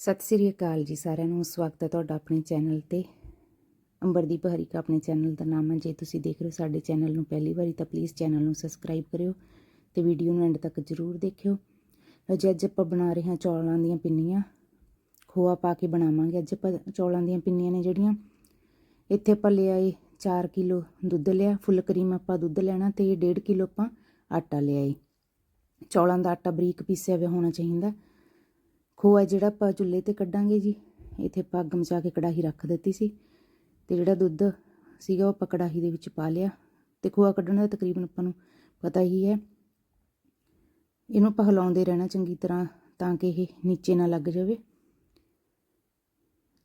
ਸਤਿ ਸ੍ਰੀ ਅਕਾਲ ਜੀ ਸਾਰਿਆਂ ਨੂੰ। ਸਵਾਗਤ ਹੈ ਤੁਹਾਡਾ ਆਪਣੇ ਚੈਨਲ ਤੇ। ਅੰਬਰਦੀਪ ਹਰੀਕਾ ਆਪਣੇ ਚੈਨਲ ਦਾ ਨਾਮ ਹੈ। ਜੇ ਤੁਸੀਂ ਦੇਖ ਰਹੇ ਹੋ ਸਾਡੇ ਚੈਨਲ ਨੂੰ ਪਹਿਲੀ ਵਾਰੀ ਤਾਂ ਪਲੀਜ਼ ਚੈਨਲ ਨੂੰ ਸਬਸਕ੍ਰਾਈਬ ਕਰਿਓ ਤੇ ਵੀਡੀਓ ਨੂੰ ਐਂਡ ਤੱਕ ਜ਼ਰੂਰ ਦੇਖਿਓ। ਅੱਜ ਅੱਜ ਆਪਾਂ ਬਣਾ ਰਹੇ ਹਾਂ ਚੌਲਾਂ ਦੀਆਂ ਪਿੰਨੀਆਂ। ਖੋਆ ਪਾ ਕੇ ਬਣਾਵਾਂਗੇ। ਅੱਜ ਆਪਾਂ ਚੌਲਾਂ ਦੀਆਂ ਪਿੰਨੀਆਂ ਨੇ ਜਿਹੜੀਆਂ, ਇੱਥੇ ਆਪਾਂ ਲਿਆਏ 4 ਕਿਲੋ ਦੁੱਧ ਲਿਆ। ਫੁੱਲ ਕਰੀਮ ਆਪਾਂ ਦੁੱਧ ਲੈਣਾ ਤੇ 1.5 ਕਿਲੋ ਆਪਾਂ ਆਟਾ ਲਿਆਏ ਚੌਲਾਂ ਦਾ ਆਟਾ ਬਰੀਕ ਪੀਸਿਆ ਹੋਇਆ ਹੋਣਾ ਚਾਹੀਦਾ। ਖੋਆ ਜਿਹੜਾ ਆਪਾਂ ਚੁੱਲ੍ਹੇ ਤੇ ਕੱਢਾਂਗੇ ਜੀ। ਇੱਥੇ ਆਪਾਂ ਅੱਗ ਮਚਾ ਕੇ ਕੜਾਹੀ ਰੱਖ ਦਿੱਤੀ ਸੀ ਤੇ ਜਿਹੜਾ ਦੁੱਧ ਸੀਗਾ ਉਹ ਆਪਾਂ ਕੜਾਹੀ ਦੇ ਵਿੱਚ ਪਾ ਲਿਆ ਤੇ ਖੋਆ ਕੱਢਣ ਦਾ ਤਕਰੀਬਨ ਆਪਾਂ ਨੂੰ ਪਤਾ ਹੀ ਹੈ। ਇਹਨੂੰ ਆਪਾਂ ਹਿਲਾਉਂਦੇ ਰਹਿਣਾ ਚੰਗੀ ਤਰ੍ਹਾਂ ਤਾਂ ਕਿ ਇਹ ਨੀਚੇ ਨਾ ਲੱਗ ਜਾਵੇ।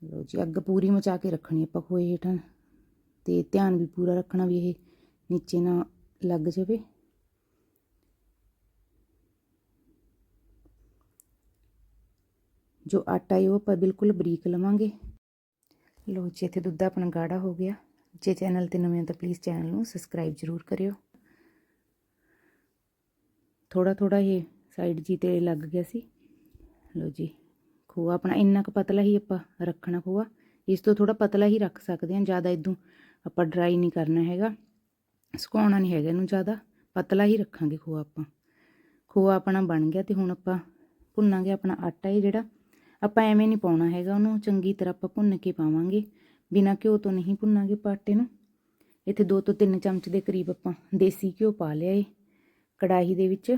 ਲੋ ਜੀ, ਅੱਗ ਪੂਰੀ ਮਚਾ ਕੇ ਰੱਖਣੀ ਆਪਾਂ ਖੋਏ ਹੇਠਾਂ ਤੇ ਧਿਆਨ ਵੀ ਪੂਰਾ ਰੱਖਣਾ ਵੀ ਇਹ ਨੀਚੇ ਨਾ ਲੱਗ ਜਾਵੇ। ਜੋ ਆਟਾ ਹੈ ਉਹ ਆਪਾਂ ਬਿਲਕੁਲ ਬਰੀਕ ਲਵਾਂਗੇ। ਲੋ ਜੀ, ਇੱਥੇ ਦੁੱਧ ਆਪਣਾ ਗਾੜਾ ਹੋ ਗਿਆ। ਜੇ ਚੈਨਲ ਤੇ ਨਵੇਂ ਹੋ ਤਾਂ ਪਲੀਜ਼ ਚੈਨਲ ਨੂੰ ਸਬਸਕ੍ਰਾਈਬ ਜ਼ਰੂਰ ਕਰਿਓ। ਥੋੜਾ ਥੋੜਾ ਇਹ ਸਾਈਡ ਜੀ ਤੇ ਲੱਗ ਗਿਆ ਸੀ। ਲੋ ਜੀ, ਖੋਆ ਆਪਣਾ ਇੰਨਾ ਕੁ ਪਤਲਾ ਹੀ ਆਪਾਂ ਰੱਖਣਾ ਖੋਆ। ਇਸ ਤੋਂ ਥੋੜਾ ਪਤਲਾ ਹੀ ਰੱਖ ਸਕਦੇ ਹਾਂ, ਜ਼ਿਆਦਾ ਇਦੋਂ ਆਪਾਂ ਡਰਾਈ ਨਹੀਂ ਕਰਨਾ ਹੈਗਾ। ਸੁਕਾਉਣਾ ਨਹੀਂ ਹੈਗਾ ਇਹਨੂੰ ਜ਼ਿਆਦਾ, ਪਤਲਾ ਹੀ ਰੱਖਾਂਗੇ ਖੋਆ ਆਪਾਂ। ਖੋਆ ਆਪਣਾ ਬਣ ਗਿਆ ਤੇ ਹੁਣ ਆਪਾਂ ਭੁੰਨਾਂਗੇ ਆਪਣਾ ਆਟਾ ਇਹ ਜਿਹੜਾ ਆਪਾਂ ਐਵੇਂ ਨਹੀਂ ਪਾਉਣਾ ਹੈਗਾ ਉਹਨੂੰ, ਚੰਗੀ ਤਰ੍ਹਾਂ ਆਪਾਂ ਭੁੰਨ ਕੇ ਪਾਵਾਂਗੇ। ਬਿਨਾਂ ਘਿਓ ਤੋਂ ਨਹੀਂ ਭੁੰਨਾਂਗੇ ਪਾਟੇ ਨੂੰ। ਇੱਥੇ 2 ਤੋਂ 3 ਚਮਚ ਦੇ ਕਰੀਬ ਆਪਾਂ ਦੇਸੀ ਘਿਓ ਪਾ ਲਿਆ ਏ। ਕੜਾਹੀ ਦੇ ਵਿੱਚ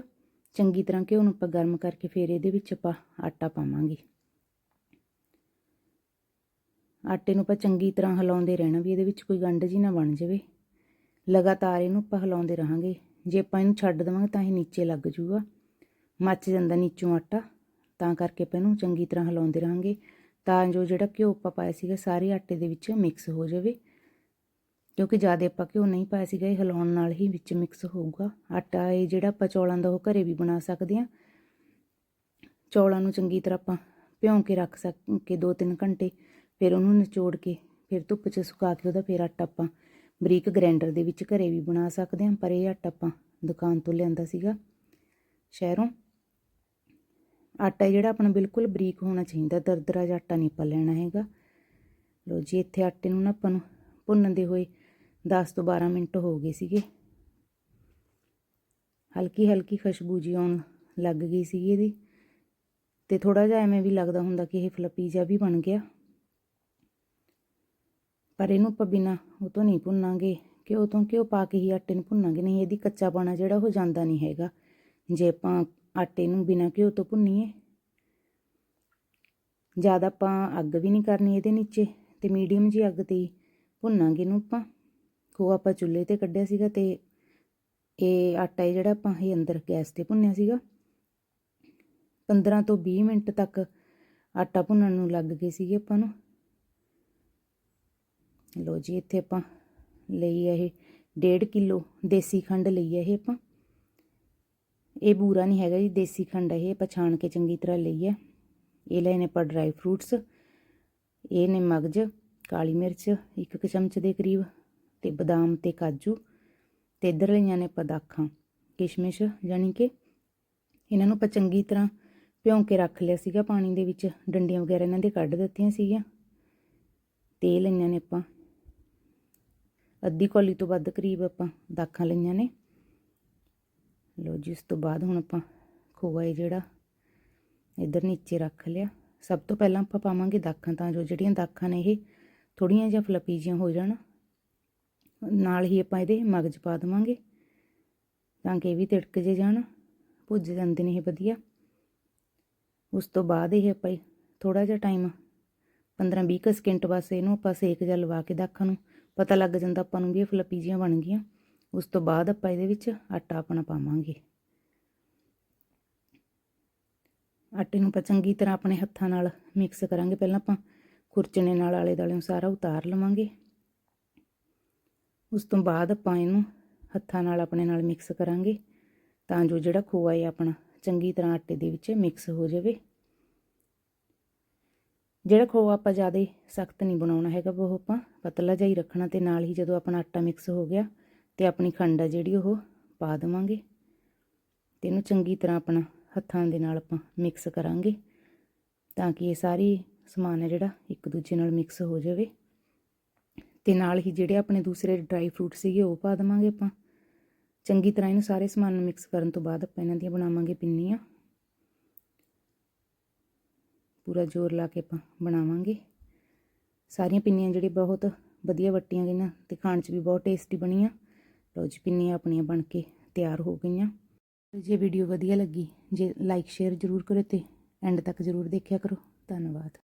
ਚੰਗੀ ਤਰ੍ਹਾਂ ਘਿਓ ਨੂੰ ਆਪਾਂ ਗਰਮ ਕਰਕੇ ਫਿਰ ਇਹਦੇ ਵਿੱਚ ਆਪਾਂ ਆਟਾ ਪਾਵਾਂਗੇ। ਆਟੇ ਨੂੰ ਆਪਾਂ ਚੰਗੀ ਤਰ੍ਹਾਂ ਹਿਲਾਉਂਦੇ ਰਹਿਣਾ ਵੀ ਇਹਦੇ ਵਿੱਚ ਕੋਈ ਗੰਢ ਜੀ ਨਾ ਬਣ ਜਾਵੇ। ਲਗਾਤਾਰ ਇਹਨੂੰ ਆਪਾਂ ਹਿਲਾਉਂਦੇ ਰਹਾਂਗੇ। ਜੇ ਆਪਾਂ ਇਹਨੂੰ ਛੱਡ ਦੇਵਾਂਗੇ ਤਾਂ ਇਹ ਨੀਚੇ ਲੱਗ ਜੂਗਾ। ਮੱਚ ਜਾਂਦਾ ਨੀਚੋਂ ਆਟਾ। ਤਾਂ ਕਰਕੇ ਆਪਾਂ ਇਹਨੂੰ ਚੰਗੀ ਤਰ੍ਹਾਂ ਹਿਲਾਉਂਦੇ ਰਹਾਂਗੇ। ਤਾਂ ਜੋ ਜਿਹੜਾ ਘਿਓ ਆਪਾਂ ਪਾਇਆ ਸੀਗਾ, ਸਾਰੇ ਆਟੇ ਦੇ ਵਿੱਚ ਮਿਕਸ ਹੋ ਜਾਵੇ। ਕਿਉਂਕਿ ਜ਼ਿਆਦਾ ਆਪਾਂ ਘਿਓ ਨਹੀਂ ਪਾਇਆ ਸੀਗਾ, ਇਹ ਹਿਲਾਉਣ ਨਾਲ ਹੀ ਵਿੱਚ ਮਿਕਸ ਹੋਊਗਾ। ਆਟਾ ਇਹ ਜਿਹੜਾ ਆਪਾਂ ਚੌਲਾਂ ਦਾ ਉਹ ਘਰੇ ਵੀ ਬਣਾ ਸਕਦੇ ਹਾਂ। ਚੌਲਾਂ ਨੂੰ ਚੰਗੀ ਤਰ੍ਹਾਂ ਆਪਾਂ ਭਿਉਂ ਕੇ ਰੱਖ ਸਕ, ਕੇ 2-3 ਘੰਟੇ ਫਿਰ ਉਹਨੂੰ ਨਿਚੋੜ ਕੇ ਫਿਰ ਧੁੱਪ 'ਚ ਸੁਕਾ ਕੇ ਉਹਦਾ ਫਿਰ ਆਟਾ ਆਪਾਂ ਬਰੀਕ ਗ੍ਰੈਂਡਰ ਦੇ ਵਿੱਚ ਘਰੇ ਵੀ ਬਣਾ ਸਕਦੇ ਹਾਂ। ਪਰ ਇਹ ਆਟਾ ਆਪਾਂ ਦੁਕਾਨ ਤੋਂ ਲਿਆਂਦਾ ਸੀਗਾ ਸ਼ਹਿਰੋਂ। ਆਟਾ ਜਿਹੜਾ ਆਪਣਾ ਬਿਲਕੁਲ ਬਰੀਕ ਹੋਣਾ ਚਾਹੀਦਾ, ਦਰਦਰਾ ਜਿਹਾ ਆਟਾ ਨਹੀਂ ਆਪਾਂ ਲੈਣਾ ਹੈਗਾ। ਲੋ ਜੀ, ਇੱਥੇ ਆਟੇ ਨੂੰ ਨਾ ਆਪਾਂ ਨੂੰ ਭੁੰਨਦੇ ਹੋਏ 10 ਤੋਂ 12 ਮਿੰਟ ਹੋ ਗਏ ਸੀਗੇ। ਹਲਕੀ ਹਲਕੀ ਖੁਸ਼ਬੂ ਜੀ ਆਉਣ ਲੱਗ ਗਈ ਸੀਗੀ ਇਹਦੀ। ਤੇ ਥੋੜਾ ਜਿਹਾ ਐਵੇਂ ਵੀ ਲੱਗਦਾ ਹੁੰਦਾ ਕਿ ਇਹ ਫਲੱਪੀ ਜਿਹਾ ਵੀ ਬਣ ਗਿਆ। ਪਰ ਇਹਨੂੰ ਆਪਾਂ ਬਿਨਾ ਉਹ ਤੋਂ ਨਹੀਂ ਭੁੰਨਾਂਗੇ, ਘਿਓ ਤੋਂ ਘਿਓ ਪਾ ਕੇ ਹੀ ਆਟੇ ਨੂੰ ਭੁੰਨਾਂਗੇ, ਨਹੀਂ, ਇਹਦੀ ਕੱਚਾ ਪਾਣਾ ਜਿਹੜਾ ਉਹ ਜਾਂਦਾ ਨਹੀਂ ਹੈਗਾ। ਜੇ ਆਪਾਂ ਆਟੇ ਨੂੰ ਬਿਨਾਂ ਘਿਓ ਤੋਂ ਭੁੰਨੀਏ। ਜ਼ਿਆਦਾ ਆਪਾਂ ਅੱਗ ਵੀ ਨਹੀਂ ਕਰਨੀ ਇਹਦੇ ਨੀਚੇ ਤੇ ਮੀਡੀਅਮ ਜੀ ਅੱਗ ਤੇ ਭੁੰਨਾਂਗੇ ਇਹਨੂੰ ਆਪਾਂ। ਖੋਆ ਆਪਾਂ ਚੁੱਲ੍ਹੇ ਤੇ ਕੱਢਿਆ ਸੀਗਾ ਤੇ ਇਹ ਆਟਾ ਜਿਹੜਾ ਆਪਾਂ ਇਹ ਅੰਦਰ ਗੈਸ ਤੇ ਭੁੰਨਿਆ ਸੀਗਾ। 15 ਤੋਂ 20 ਮਿੰਟ ਤੱਕ ਆਟਾ ਭੁੰਨਣ ਨੂੰ ਲੱਗ ਗਏ ਸੀਗੇ ਆਪਾਂ ਨੂੰ। ਲੋ ਜੀ, ਇੱਥੇ ਆਪਾਂ ਲਈ ਇਹ 1.5 ਕਿਲੋ ਦੇਸੀ ਖੰਡ ਲਈ ਹੈ ਇਹ ਆਪਾਂ। ਇਹ ਬੂਰਾ ਨਹੀਂ ਹੈਗਾ ਜੀ, ਦੇਸੀ ਖੰਡ ਇਹ ਪਛਾਣ ਕੇ ਚੰਗੀ ਤਰ੍ਹਾਂ ਲਈ ਹੈ ਇਹ ਲਏ ਨੇ ਆਪਾਂ ਡਰਾਈ ਫਰੂਟਸ ਇਹ ਨੇ ਮਗਜ, ਕਾਲੀ ਮਿਰਚ, ਇੱਕ ਕੁ ਚਮਚ ਦੇ ਕਰੀਬ, ਤੇ ਬਦਾਮ ਤੇ ਕਾਜੂ, ਤੇ ਇਧਰ ਲਈਆਂ ਨੇ ਆਪਾਂ ਦਾਖਾਂ, ਕਿਸ਼ਮਿਸ਼ ਯਾਨੀ ਕਿ। ਇਹਨਾਂ ਨੂੰ ਆਪਾਂ ਚੰਗੀ ਤਰ੍ਹਾਂ ਭਿਉਂ ਕੇ ਰੱਖ ਲਿਆ ਸੀਗਾ, ਪਾਣੀ ਦੇ ਵਿੱਚ ਡੰਡੀਆਂ ਵਗੈਰਾ ਇਹਨਾਂ ਦੇ ਕੱਢ ਦਿੱਤੀਆਂ ਸੀਗੀਆਂ। ਤੇ ਲਈਆਂ ਨੇ ਆਪਾਂ, ਅੱਧੀ ਕੌਲੀ ਤੋਂ ਵੱਧ ਕਰੀਬ ਆਪਾਂ ਦਾਖਾਂ ਲਈਆਂ ਨੇ। ਲੋ ਜੀ ਉਸ ਤੋਂ ਬਾਅਦ ਹੁਣ ਆਪਾਂ ਖੋਆ ਇਹ ਜਿਹੜਾ, ਇਧਰ ਨੀਚੇ ਰੱਖ ਲਿਆ। ਸਭ ਤੋਂ ਪਹਿਲਾਂ ਆਪਾਂ ਪਾਵਾਂਗੇ ਦਾਖਾਂ, ਤਾਂ ਜੋ ਜਿਹੜੀਆਂ ਦਾਖਾਂ ਨੇ ਇਹ ਥੋੜੀਆਂ ਜਿਹਾ ਫਲੱਪੀ ਜਿਹੀਆਂ ਹੋ ਜਾਣ। ਨਾਲ ਹੀ ਆਪਾਂ ਇਹਦੇ ਮਗਜ ਪਾ ਦੇਵਾਂਗੇ, ਤਾਂ ਕਿ ਇਹ ਵੀ ਤਿੜਕ ਜੇ ਜਾਣ, ਭੁੱਜ ਜਾਂਦੇ ਨੇ ਇਹ ਵਧੀਆ। ਉਸ ਤੋਂ ਬਾਅਦ ਇਹ ਆਪਾਂ ਥੋੜਾ ਜਿਹਾ ਟਾਈਮ 15-20 ਸਕਿੰਟ ਬਸ ਇਹਨੂੰ ਆਪਾਂ ਸੇਕ ਜਿਹਾ ਲਵਾ ਕੇ ਦਾਖਾਂ ਨੂੰ, ਪਤਾ ਲੱਗ ਜਾਂਦਾ ਆਪਾਂ ਨੂੰ ਵੀ ਇਹ ਫਲੱਪੀ ਜਿਹੀਆਂ ਬਣ ਗਈਆਂ। ਉਸ ਤੋਂ ਬਾਅਦ ਆਪਾਂ ਇਹਦੇ ਵਿੱਚ ਆਟਾ ਆਪਣਾ ਪਾਵਾਂਗੇ। ਆਟੇ ਨੂੰ ਆਪਾਂ ਚੰਗੀ ਤਰ੍ਹਾਂ ਆਪਣੇ ਹੱਥਾਂ ਨਾਲ ਮਿਕਸ ਕਰਾਂਗੇ। ਪਹਿਲਾਂ ਆਪਾਂ ਖੁਰਚਣੇ ਨਾਲ ਆਲੇ ਦਾਲੇ ਸਾਰਾ ਉਤਾਰ ਲਵਾਂਗੇ। ਉਸ ਤੋਂ ਬਾਅਦ ਆਪਾਂ ਇਹਨੂੰ ਹੱਥਾਂ ਨਾਲ ਆਪਣੇ ਨਾਲ ਮਿਕਸ ਕਰਾਂਗੇ ਤਾਂ ਜੋ ਜਿਹੜਾ ਖੋਆ ਹੈ ਆਪਣਾ ਚੰਗੀ ਤਰ੍ਹਾਂ ਆਟੇ ਦੇ ਵਿੱਚ ਮਿਕਸ ਹੋ ਜਾਵੇ। ਜਿਹੜਾ ਖੋਆ ਆਪਾਂ ਜ਼ਿਆਦਾ ਸਖਤ ਨਹੀਂ ਬਣਾਉਣਾ ਹੈਗਾ, ਉਹ ਆਪਾਂ ਪਤਲਾ ਜਿਹਾ ਹੀ ਰੱਖਣਾ ਤੇ ਨਾਲ ਹੀ ਜਦੋਂ ਆਪਣਾ ਆਟਾ ਮਿਕਸ ਹੋ ਗਿਆ ਤੇ ਆਪਣੀ ਖੰਡ ਆ ਜਿਹੜੀ ਉਹ ਪਾ ਦੇਵਾਂਗੇ ਤੇ ਇਹਨੂੰ ਚੰਗੀ ਤਰ੍ਹਾਂ ਆਪਣਾ ਹੱਥਾਂ ਦੇ ਨਾਲ ਆਪਾਂ ਮਿਕਸ ਕਰਾਂਗੇ ਤਾਂ ਕਿ ਇਹ ਸਾਰੀ ਸਮਾਨ ਹੈ ਜਿਹੜਾ ਇੱਕ ਦੂਜੇ ਨਾਲ ਮਿਕਸ ਹੋ ਜਾਵੇ। ਤੇ ਨਾਲ ਹੀ ਜਿਹੜੇ ਆਪਣੇ ਦੂਸਰੇ ਡਰਾਈ ਫਰੂਟ ਸੀਗੇ ਉਹ ਪਾ ਦੇਵਾਂਗੇ ਆਪਾਂ। ਚੰਗੀ ਤਰ੍ਹਾਂ ਇਹਨੂੰ ਸਾਰੇ ਸਮਾਨ ਨੂੰ ਮਿਕਸ ਕਰਨ ਤੋਂ ਬਾਅਦ ਆਪਾਂ ਇਹਨਾਂ ਦੀਆਂ ਬਣਾਵਾਂਗੇ ਪਿੰਨੀਆਂ। ਪੂਰਾ ਜ਼ੋਰ ਲਾ ਕੇ ਆਪਾਂ ਬਣਾਵਾਂਗੇ। ਸਾਰੀਆਂ ਪਿੰਨੀਆਂ ਜਿਹੜੀ ਬਹੁਤ ਵਧੀਆ ਵੱਟੀਆਂ ਗਈਆਂ ਤੇ ਖਾਣ 'ਚ ਵੀ ਬਹੁਤ ਟੇਸਟੀ ਬਣੀਆਂ। ਲਓ ਜੀ, ਪਿੰਨੀਆਂ ਆਪਣੀਆਂ ਬਣ ਕੇ ਤਿਆਰ ਹੋ ਗਈਆਂ। ਜੇ ਵੀਡੀਓ ਵਧੀਆ ਲੱਗੀ, ਜੇ ਲਾਈਕ ਸ਼ੇਅਰ ਜ਼ਰੂਰ ਕਰੋ ਤੇ ਐਂਡ ਤੱਕ ਜ਼ਰੂਰ ਦੇਖਿਆ ਕਰੋ। ਧੰਨਵਾਦ।